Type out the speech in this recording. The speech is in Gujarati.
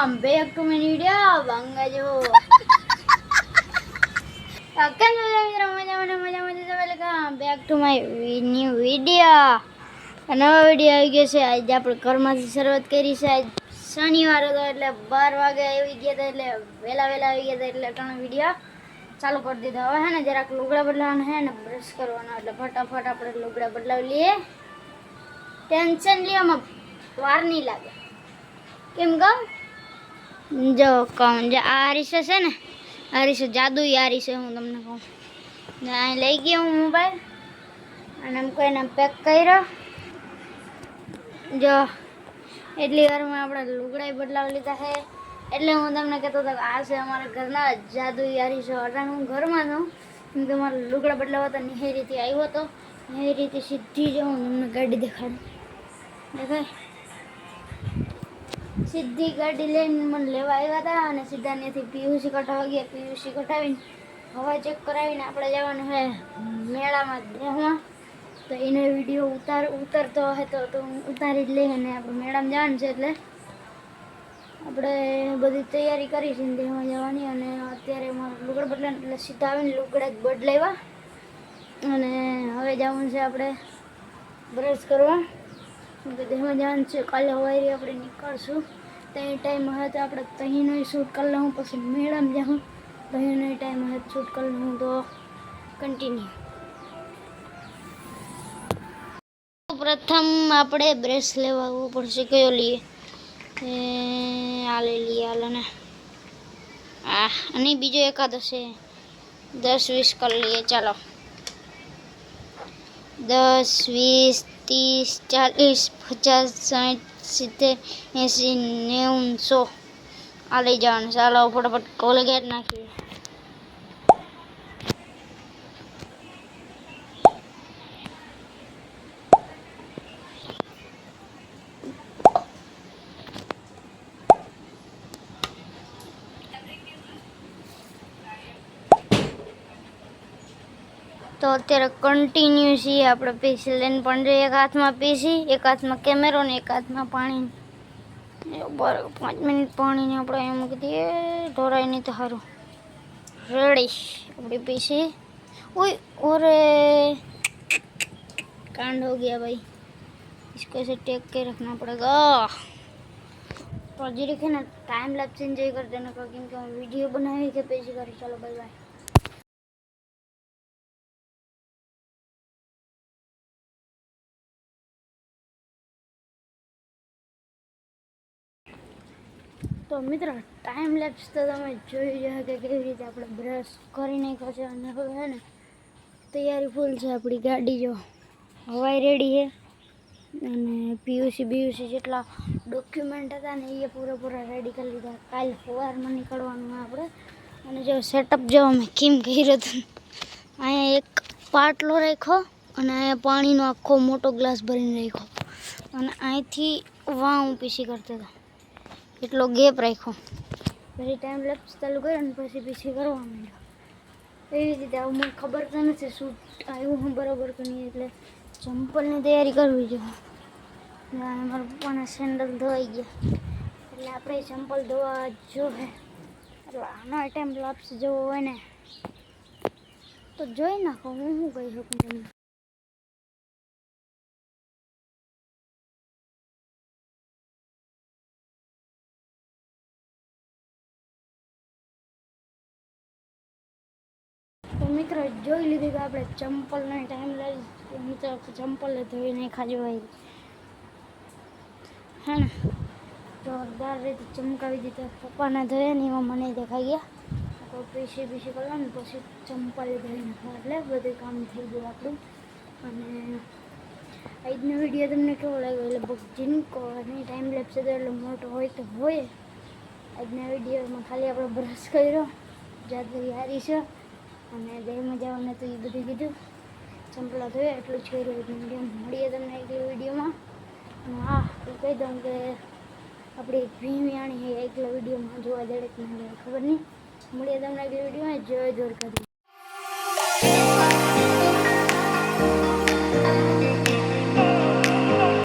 માય વિડિયો બંગાજો કેમ છો મિત્રો મજા મજા welcome back to my new video નવો વિડિયો આવી ગયો છે. આજે આપણે ઘરમાંથી શરૂઆત કરી છે. આજ શનિવાર હતો એટલે બાર વાગે આવી ગયા હતા એટલે વહેલા વહેલા આવી ગયા હતા એટલે ત્રણ વિડિયો ચાલુ કરી દીધો. હવે હે ને જરાક લુગડા બદલાવાના હે ને બ્રશ કરવાનો. એટલે ફટાફટ આપણે લુગડા બદલાવી લઈએ. ટેન્શન લેવામાં વાર નહીં લાગે. કેમ કહું જો કહું જો આ અરીસો છે ને આરીસો જાદુ અરીસો હું તમને કહું. અહીં લઈ ગયો હું મોબાઈલ, અને એમ કોઈને પેક કર્યો. જો, એટલી વારમાં આપણે લુગડાઈ બદલાવી લીધા છે. એટલે હું તમને કહેતો હતો આ છે અમારા ઘરના જાદુ છે અટાણ હું ઘરમાં છું હું. કે મારા લુગડા બદલાવા તો નિહેરીથી આવ્યો હતો નિહેરીથી સીધી જ હું તમને ગાડી દેખાડું. દેખાય? સીધી ગાડી લઈને મને લેવા આવ્યા હતા અને સીધા ત્યાંથી પીયુસી કઢાવા ગયા. પીયુસી કઢાવીને હવા ચેક કરાવીને આપણે જવાનું હે મેળામાં દેહમાં તો એનો વીડિયો ઉતાર, ઉતરતો હતો તો હું ઉતારી જ લઈએ અને આપણે મેળામાં જવાનું છે એટલે આપણે બધી તૈયારી કરી છે દેહમાં જવાની અને અત્યારે લુગડ બદલા એટલે સીધા આવીને લુગડા બદલાવ્યા. અને હવે જવાનું છે આપણે બ્રશ કરવા. દેહમાં જવાનું છે. કાલે હવાઈ આપણે નીકળશું. ત્યાં ટાઈમ હતો આપણે તહીંનો શૂટ કરી લઉં, પછી મેળામાં જાઉં. તહીંનો ટાઈમ હતો શૂટ કરી લઉં તો કન્ટિન્યુ પ્રથમ આપણે બ્રેસ લેવા આવવું પડશે. કયો લઈએ? એ, આ લઈ લઈએ હાલો ને. આ અને બીજો એકાદ હશે દસ વીસ કરી લઈએ, ચાલો. દસ વીસ, ત્રીસ, ચાલીસ, પચાસ, સાઠ સિત્તેર એંસી નેવું સો આ લઈ જવાનું ચાલો ફટાફટ કોલગેટ નાખીએ. તો અત્યારે કન્ટિન્યુ છીએ આપણે પીસી લઈને પણ જોઈએ એક હાથમાં પીસી એક હાથમાં કેમેરો ને એક હાથમાં પાણી બરાબર પાંચ મિનિટ પાણીને આપણે એમ મૂકી દઈએ ઢોરાય નહીં તો સારું રેડી આપણી પીસી ઓય ઓરે कांड हो गया भाई इसको ऐसे टेक के रखना पड़ेगा प्रोजेक्ट है ना टाइम लैप्स एंजॉय कर देना का क्योंकि हम वीडियो बनाए के पेश करें चलो बाय बाय તો મિત્રો ટાઈમ લેપ્સ તો તમે જોઈ જાઓ કે કેવી રીતે આપણે બ્રશ કરી નાખ્યો છે અને હવે હે ને તૈયારી ફૂલ છે આપણી ગાડી જો. હવાઈ રેડી છે. અને પીયુસી બીયુસી જેટલા ડોક્યુમેન્ટ હતા ને એ પૂરેપૂરા રેડી કરી લીધા. કાલ સવારમાં નીકળવાનું આપણે. અને જો સેટઅપ જો અમે કેમ કર્યો હતું અહીંયા એક પાટલો રાખ્યો અને અહીંયા પાણીનો આખો મોટો ગ્લાસ ભરીને રાખ્યો. અને અહીંથી વાં હું પીસી કરતો હતો. એટલો ગેપ રાખ્યો. પછી ટાઈમ લેપ્સ ચાલુ કર્યો ને પછી પછી કરવા માંડ્યો. એવી રીતે આવું મને ખબર તો નથી શું આવ્યું હું બરાબર કે નહીં, એટલે ચંપલની તૈયારી કરવી જોઈએ અને મારા પપ્પાના સેન્ડલ ધોવાઈ ગયા. એટલે આપણે ચંપલ ધોવા જોવે એટલે આનો ટાઈમ લેપ્સ જેવો હોય ને, તો જોઈ નાખો, હું શું કહી શકું તમને? તો મિત્રો જોઈ લીધી કે આપણે ચંપલનો ટાઈમ લઈ મિત્ર ચંપલ ધોઈ નહીં ખાજો હોય. હે ને? જોરદાર રીતે ચમકાવી દીધા. પપ્પાના ધોયા ને એમાં મને દેખાઈ ગયા. પીસી પીસી કરવા ને પછી ચંપલ ધોઈને એટલે બધું કામ થઈ ગયું આપણું. અને આજનો વીડિયો તમને કેવો લાગ્યો? એટલે બહુ જીનકો અને ટાઈમ લેપ્સ તો એટલે મોટો હોય તો હોય. આજના વિડીયોમાં ખાલી આપણે બ્રશ કર્યો. જાદુ હારી છે. અને જયમાં જવાને તો એ બધું કીધું. ચંપલા ધોયા એટલું જ મળીએ તમને એક વિડીયોમાં. હા એ કહી દઉં કે આપણી એક ભીમિયાણી એકલા વિડીયોમાં જોવા જડે કે ખબર નહીં? મળીએ તમને એક વિડીયોમાં. જય દ્વારકાધીશ.